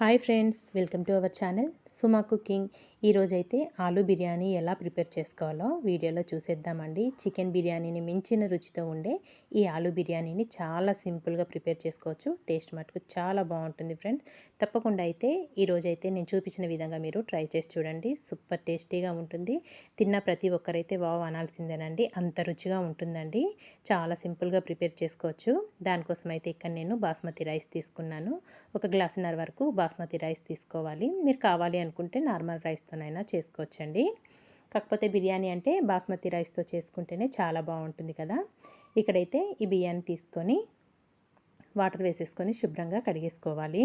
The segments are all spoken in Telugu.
hi friends welcome to our channel Suma cooking ఈరోజైతే ఆలు బిర్యానీ ఎలా ప్రిపేర్ చేసుకోవాలో వీడియోలో చూసేద్దామండి. చికెన్ బిర్యానీని మించిన రుచితో ఉండే ఈ ఆలు బిర్యానీని చాలా సింపుల్గా ప్రిపేర్ చేసుకోవచ్చు. టేస్ట్ మటుకు చాలా బాగుంటుంది ఫ్రెండ్స్. తప్పకుండా అయితే ఈరోజైతే నేను చూపించిన విధంగా మీరు ట్రై చేసి చూడండి. సూపర్ టేస్టీగా ఉంటుంది. తిన్న ప్రతి ఒక్కరైతే వావ్ అనాల్సిందేనండి. అంత రుచిగా ఉంటుందండి. చాలా సింపుల్గా ప్రిపేర్ చేసుకోవచ్చు. దానికోసం అయితే ఇక్కడ నేను బాస్మతి రైస్ తీసుకున్నాను. ఒక గ్లాసున్నర వరకు బాస్మతి రైస్ తీసుకోవాలి. మీరు కావాలి అనుకుంటే నార్మల్ రైస్ రైస్తోనైనా చేసుకోవచ్చండి. కాకపోతే బిర్యానీ అంటే బాస్మతి రైస్తో చేసుకుంటేనే చాలా బాగుంటుంది కదా. ఇక్కడైతే ఈ బియ్యాన్ని తీసుకొని వాటర్ వేసేసుకొని శుభ్రంగా కడిగేసుకోవాలి.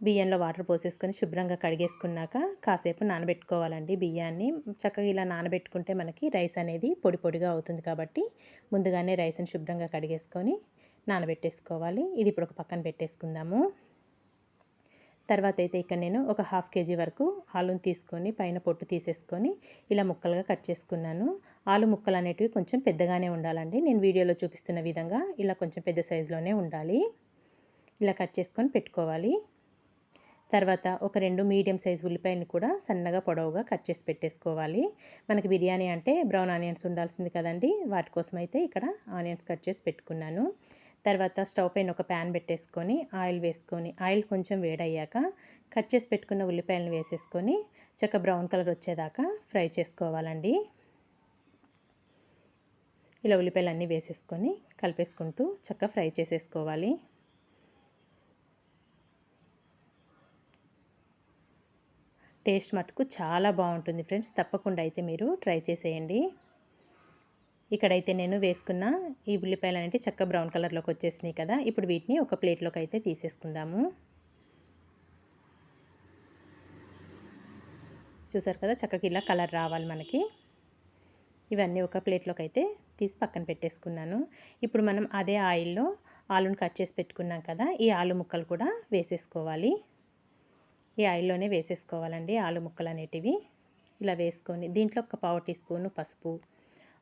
బియ్యంలో వాటర్ పోసేసుకొని శుభ్రంగా కడిగేసుకున్నాక కాసేపు నానబెట్టుకోవాలండి బియ్యాన్ని. చక్కగా ఇలా నానబెట్టుకుంటే మనకి రైస్ అనేది పొడి పొడిగా అవుతుంది కాబట్టి ముందుగానే రైస్ని శుభ్రంగా కడిగేసుకొని నానబెట్టేసుకోవాలి. ఇది ఇప్పుడు ఒక పక్కన పెట్టేసుకుందాము. తర్వాత అయితే ఇక్కడ నేను ఒక హాఫ్ కేజీ వరకు ఆలుని తీసుకొని పైన పొట్టు తీసేసుకొని ఇలా ముక్కలుగా కట్ చేసుకున్నాను. ఆలు ముక్కలు అనేటివి కొంచెం పెద్దగానే ఉండాలండి. నేను వీడియోలో చూపిస్తున్న విధంగా ఇలా కొంచెం పెద్ద సైజులోనే ఉండాలి. ఇలా కట్ చేసుకొని పెట్టుకోవాలి. తర్వాత ఒక రెండు మీడియం సైజ్ ఉల్లిపాయలు కూడా సన్నగా పొడవుగా కట్ చేసి పెట్టేసుకోవాలి. మనకి బిర్యానీ అంటే బ్రౌన్ ఆనియన్స్ ఉండాల్సింది కదండి. వాటి కోసం అయితే ఇక్కడ ఆనియన్స్ కట్ చేసి పెట్టుకున్నాను. తర్వాత స్టవ్ పైన ఒక ప్యాన్ పెట్టేసుకొని ఆయిల్ వేసుకొని ఆయిల్ కొంచెం వేడయ్యాక కట్ చేసి పెట్టుకున్న ఉల్లిపాయలను వేసేసుకొని చక్క బ్రౌన్ కలర్ వచ్చేదాకా ఫ్రై చేసుకోవాలండి. ఇలా ఉల్లిపాయలు అన్నీ వేసేసుకొని కలిపేసుకుంటూ చక్క ఫ్రై చేసేసుకోవాలి. టేస్ట్ మటుకు చాలా బాగుంటుంది ఫ్రెండ్స్. తప్పకుండా అయితే మీరు ట్రై చేసేయండి. ఇక్కడైతే నేను వేసుకున్న ఈ ఉల్లిపాయలు అనేవి చక్క బ్రౌన్ కలర్లోకి వచ్చేసినాయి కదా. ఇప్పుడు వీటిని ఒక ప్లేట్లోకి అయితే తీసేసుకుందాము. చూసారు కదా చక్కగా ఇలా కలర్ రావాలి మనకి. ఇవన్నీ ఒక ప్లేట్లోకి అయితే తీసి పక్కన పెట్టేసుకున్నాను. ఇప్పుడు మనం అదే ఆయిల్లో ఆలుని కట్ చేసి పెట్టుకున్నాం కదా ఈ ఆలు ముక్కలు కూడా వేసేసుకోవాలి. ఈ ఆయిల్లోనే వేసేసుకోవాలండి ఆలు ముక్కలు అనేటివి ఇలా వేసుకొని దీంట్లో ఒక పావు టీ స్పూను పసుపు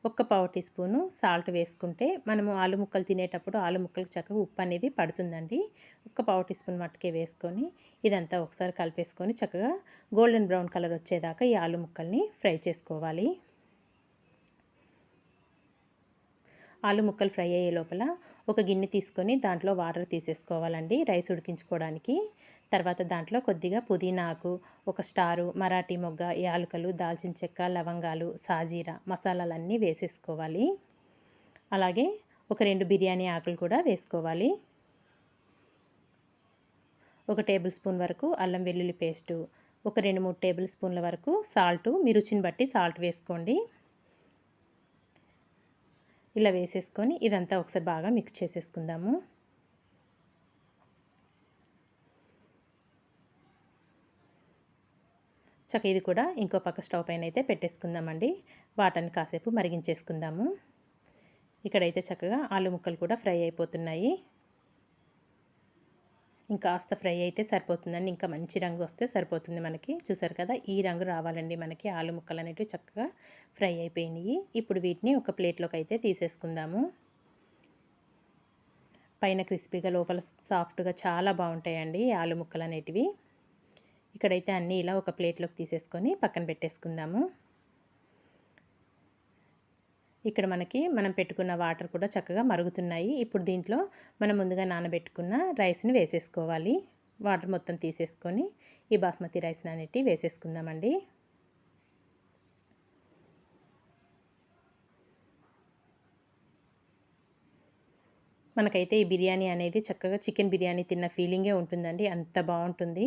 ఒక్క పావు టీ స్పూను సాల్ట్ వేసుకుంటే మనము ఆలు ముక్కలు తినేటప్పుడు ఆలు ముక్కలకు చక్కగా ఉప్పు అనేది పడుతుందండి. ఒక్క పావు టీ స్పూన్ మట్టుకే వేసుకొని ఇదంతా ఒకసారి కలిపేసుకొని చక్కగా గోల్డెన్ బ్రౌన్ కలర్ వచ్చేదాకా ఈ ఆలు ముక్కల్ని ఫ్రై చేసుకోవాలి. ఆలు ముక్కలు ఫ్రై అయ్యే లోపల ఒక గిన్నె తీసుకొని దాంట్లో వాటర్ తీసేసుకోవాలండి. రైస్ ఉడికించుకోవడానికి తర్వాత దాంట్లో కొద్దిగా పుదీనా ఆకు ఒక స్టారు మరాఠీ మొగ్గ యాలకలు దాల్చిన చెక్క లవంగాలు సాజీరా మసాలాలన్నీ వేసేసుకోవాలి. అలాగే ఒక రెండు బిర్యానీ ఆకులు కూడా వేసుకోవాలి. ఒక టేబుల్ స్పూన్ వరకు అల్లం వెల్లుల్లి పేస్టు ఒక రెండు మూడు టేబుల్ స్పూన్ల వరకు సాల్టు మీ రుచిని బట్టి సాల్ట్ వేసుకోండి. ఇలా వేసేసుకొని ఇదంతా ఒకసారి బాగా మిక్స్ చేసేసుకుందాము. చక్క ఇది కూడా ఇంకో పక్క స్టవ్ పైన అయితే పెట్టేసుకుందామండి. వాటర్ని కాసేపు మరిగించేసుకుందాము. ఇక్కడైతే చక్కగా ఆలు ముక్కలు కూడా ఫ్రై అయిపోతున్నాయి. ఇంకా కాస్త ఫ్రై అయితే సరిపోతుందండి. ఇంకా మంచి రంగు వస్తే సరిపోతుంది మనకి. చూసారు కదా ఈ రంగు రావాలండి మనకి. ఆలు ముక్కలు అనేవి చక్కగా ఫ్రై అయిపోయినాయి. ఇప్పుడు వీటిని ఒక ప్లేట్లోకి అయితే తీసేసుకుందాము. పైన క్రిస్పీగా లోపల సాఫ్ట్గా చాలా బాగుంటాయండి ఆలు ముక్కలు అనేటివి. ఇక్కడైతే అన్నీ ఇలా ఒక ప్లేట్లోకి తీసేసుకొని పక్కన పెట్టేసుకుందాము. ఇక్కడ మనకి మనం పెట్టుకున్న వాటర్ కూడా చక్కగా మరుగుతున్నాయి. ఇప్పుడు దీంట్లో మనం ముందుగా నానబెట్టుకున్న రైస్ని వేసేసుకోవాలి. వాటర్ మొత్తం తీసేసుకొని ఈ బాస్మతి రైస్ని అనేటి వేసేసుకుందామండి. మనకైతే ఈ బిర్యానీ అనేది చక్కగా చికెన్ బిర్యానీ తిన్న ఫీలింగే ఉంటుందండి. అంత బాగుంటుంది.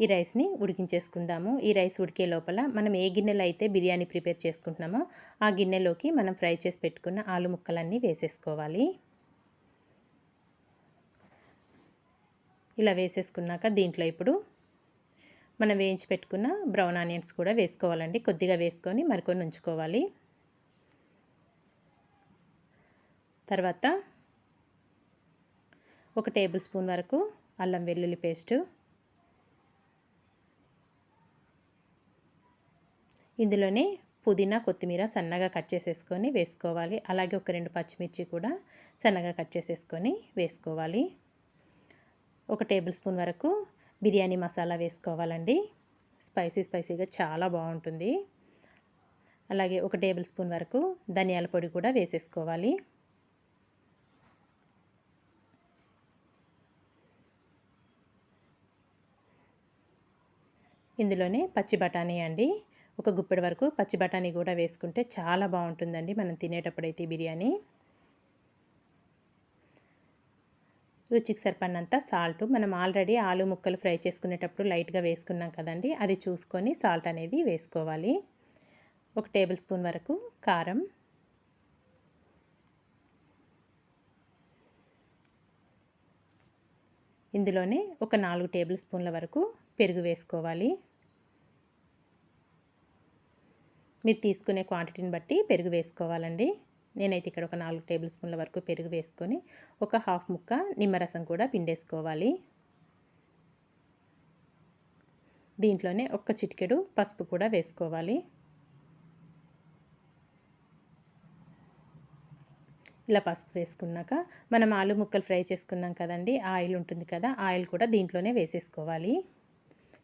ఈ రైస్ని ఉడికించేసుకుందాము. ఈ రైస్ ఉడికే లోపల మనం ఏ గిన్నెలో అయితే బిర్యానీ ప్రిపేర్ చేసుకుంటున్నామో ఆ గిన్నెలోకి మనం ఫ్రై చేసి పెట్టుకున్న ఆలు ముక్కలన్నీ వేసేసుకోవాలి. ఇలా వేసేసుకున్నాక దీంట్లో ఇప్పుడు మనం వేయించి పెట్టుకున్న బ్రౌన్ ఆనియన్స్ కూడా వేసుకోవాలండి. కొద్దిగా వేసుకొని మరికొని ఉంచుకోవాలి. తర్వాత ఒక టేబుల్ స్పూన్ వరకు అల్లం వెల్లుల్లి పేస్టు ఇందులోనే పుదీనా కొత్తిమీర సన్నగా కట్ చేసేసుకొని వేసుకోవాలి. అలాగే ఒక రెండు పచ్చిమిర్చి కూడా సన్నగా కట్ చేసేసుకొని వేసుకోవాలి. ఒక టేబుల్ స్పూన్ వరకు బిర్యానీ మసాలా వేసుకోవాలండి. స్పైసీ స్పైసీగా చాలా బాగుంటుంది. అలాగే ఒక టేబుల్ స్పూన్ వరకు ధనియాల పొడి కూడా వేసేసుకోవాలి. ఇందులోనే పచ్చి బఠానీ అండి. ఒక గుప్పెడు వరకు పచ్చి బఠానీ కూడా వేసుకుంటే చాలా బాగుంటుందండి మనం తినేటప్పుడైతే బిర్యానీ. రుచికి సరిపడినంత సాల్ట్. మనం ఆల్రెడీ ఆలు ముక్కలు ఫ్రై చేసుకునేటప్పుడు లైట్గా వేసుకున్నాం కదండి అది చూసుకొని సాల్ట్ అనేది వేసుకోవాలి. ఒక టేబుల్ స్పూన్ వరకు కారం. ఇందులోనే ఒక నాలుగు టేబుల్ స్పూన్ల వరకు పెరుగు వేసుకోవాలి. మీరు తీసుకునే క్వాంటిటీని బట్టి పెరుగు వేసుకోవాలండి. నేనైతే ఇక్కడ ఒక నాలుగు టేబుల్ స్పూన్ల వరకు పెరుగు వేసుకొని ఒక హాఫ్ ముక్క నిమ్మరసం కూడా పిండేసుకోవాలి. దీంట్లోనే ఒక్క చిటికెడు పసుపు కూడా వేసుకోవాలి. ఇలా పసుపు వేసుకున్నాక మనం ఆలు ముక్కలు ఫ్రై చేసుకున్నాం కదండి ఆయిల్ ఉంటుంది కదా ఆయిల్ కూడా దీంట్లోనే వేసేసుకోవాలి.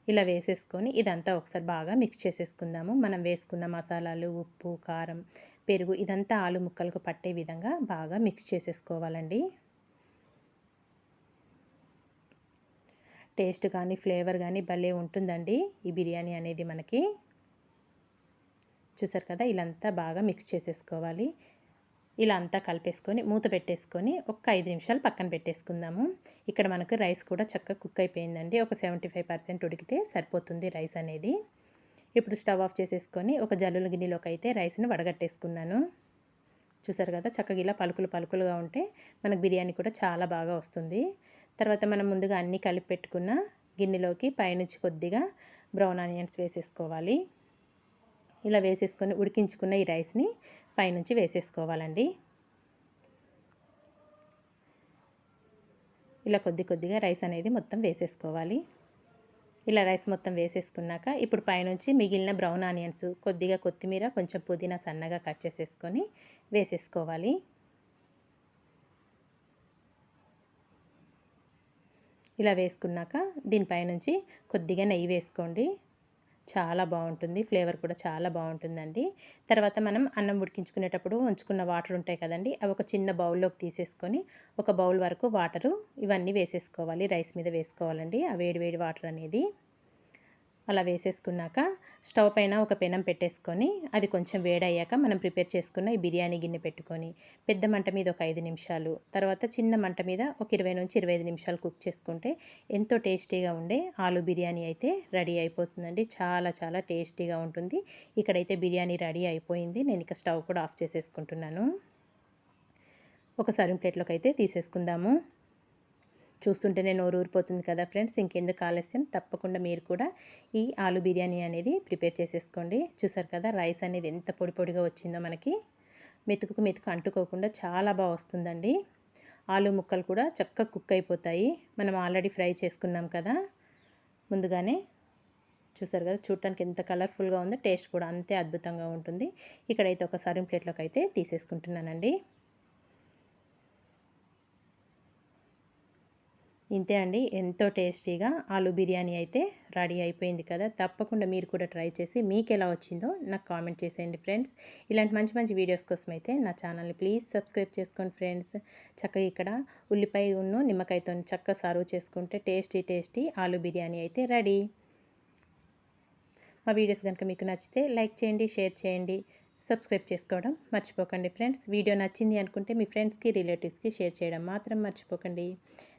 ఇలా వేసేసుకొని ఇదంతా ఒకసారి బాగా మిక్స్ చేసేసుకుందాము. మనం వేసుకున్న మసాలాలు ఉప్పు కారం పెరుగు ఇదంతా ఆలు ముక్కలకు పట్టే విధంగా బాగా మిక్స్ చేసేసుకోవాలండి. టేస్ట్ కానీ ఫ్లేవర్ కానీ భలే ఉంటుందండి ఈ బిర్యానీ అనేది మనకి. చూసారు కదా ఇలాంతా బాగా మిక్స్ చేసేసుకోవాలి. ఇలా అంతా కలిపేసుకొని మూత పెట్టేసుకొని ఒక ఐదు నిమిషాలు పక్కన పెట్టేసుకుందాము. ఇక్కడ మనకు రైస్ కూడా చక్కగా కుక్ అయిపోయిందండి. ఒక సెవెంటీ ఫైవ్ పర్సెంట్ ఉడికితే సరిపోతుంది రైస్ అనేది. ఇప్పుడు స్టవ్ ఆఫ్ చేసేసుకొని ఒక జల్లుల గిన్నెలోకి అయితే రైస్ని వడగట్టేసుకున్నాను. చూసారు కదా చక్కగా ఇలా పలుకులు పలుకులుగా ఉంటే మనకు బిర్యానీ కూడా చాలా బాగా వస్తుంది. తర్వాత మనం ముందుగా అన్నీ కలిపి పెట్టుకున్న గిన్నెలోకి పైనుంచి కొద్దిగా బ్రౌన్ ఆనియన్స్ వేసేసుకోవాలి. ఇలా వేసేసుకొని ఉడికించుకున్న ఈ రైస్ని పైనుంచి వేసేసుకోవాలండి. ఇలా కొద్ది కొద్దిగా రైస్ అనేది మొత్తం వేసేసుకోవాలి. ఇలా రైస్ మొత్తం వేసేసుకున్నాక ఇప్పుడు పైనుంచి మిగిలిన బ్రౌన్ ఆనియన్స్ కొద్దిగా కొత్తిమీర కొంచెం పుదీనా సన్నగా కట్ చేసేసుకొని వేసేసుకోవాలి. ఇలా వేసుకున్నాక దీనిపైనుంచి కొద్దిగా నెయ్యి వేసుకోండి. చాలా బాగుంటుంది. ఫ్లేవర్ కూడా చాలా బాగుంటుందండి. తర్వాత మనం అన్నం ఉడికించుకునేటప్పుడు ఉంచుకున్న వాటర్ ఉంటాయి కదండి అవి ఒక చిన్న బౌల్లోకి తీసేసుకొని ఒక బౌల్ వరకు వాటరు ఇవన్నీ వేసేసుకోవాలి. రైస్ మీద వేసుకోవాలండి. ఆ వేడి వేడి వాటర్ అనేది. అలా వేసేసుకున్నాక స్టవ్ పైన ఒక పెనం పెట్టేసుకొని అది కొంచెం వేడయ్యాక మనం ప్రిపేర్ చేసుకున్న ఈ బిర్యానీ గిన్నె పెట్టుకొని పెద్ద మంట మీద ఒక ఐదు నిమిషాలు తర్వాత చిన్న మంట మీద ఒక ఇరవై నుంచి ఇరవై ఐదు నిమిషాలు కుక్ చేసుకుంటే ఎంతో టేస్టీగా ఉండే ఆలు బిర్యానీ అయితే రెడీ అయిపోతుందండి. చాలా చాలా టేస్టీగా ఉంటుంది. ఇక్కడైతే బిర్యానీ రెడీ అయిపోయింది. నేను ఇక స్టవ్ కూడా ఆఫ్ చేసేసుకుంటున్నాను. ఒక సర్వింగ్ ప్లేట్లోకి అయితే తీసేసుకుందాము. చూస్తుంటేనే నోరు ఊరిపోతుంది కదా ఫ్రెండ్స్. ఇంకెందుకు ఆలస్యం? తప్పకుండా మీరు కూడా ఈ ఆలు బిర్యానీ అనేది ప్రిపేర్ చేసేసుకోండి. చూసారు కదా రైస్ అనేది ఎంత పొడి పొడిగా వచ్చిందో మనకి. మెతుకు మెతుకు అంటుకోకుండా చాలా బాగా వస్తుందండి. ఆలు ముక్కలు కూడా చక్కగా కుక్ అయిపోతాయి. మనం ఆల్రెడీ ఫ్రై చేసుకున్నాం కదా. ముందుగానే చూసారు కదా చూడటానికి ఎంత కలర్ఫుల్గా ఉందో టేస్ట్ కూడా అంతే అద్భుతంగా ఉంటుంది. ఇక్కడైతే ఒక సరింగ్ ప్లేట్లోకి అయితే తీసేసుకుంటున్నానండి. ఇంతే అండి. ఎంతో టేస్టీగా ఆలు బిర్యానీ అయితే రెడీ అయిపోయింది కదా. తప్పకుండా మీరు కూడా ట్రై చేసి మీకు ఎలా వచ్చిందో నాకు కామెంట్ చేసేయండి ఫ్రెండ్స్. ఇలాంటి మంచి మంచి వీడియోస్ కోసం అయితే నా ఛానల్ని ప్లీజ్ సబ్స్క్రైబ్ చేసుకోండి ఫ్రెండ్స్. చక్కగా ఇక్కడ ఉల్లిపాయ ఉన్ను నిమ్మకాయతో చక్కగా సర్వ్ చేసుకుంటే టేస్టీ టేస్టీ ఆలు బిర్యానీ అయితే రెడీ. మా వీడియోస్ కనుక మీకు నచ్చితే లైక్ చేయండి షేర్ చేయండి సబ్స్క్రైబ్ చేసుకోవడం మర్చిపోకండి ఫ్రెండ్స్. వీడియో నచ్చింది అనుకుంటే మీ ఫ్రెండ్స్కి రిలేటివ్స్కి షేర్ చేయడం మాత్రం మర్చిపోకండి.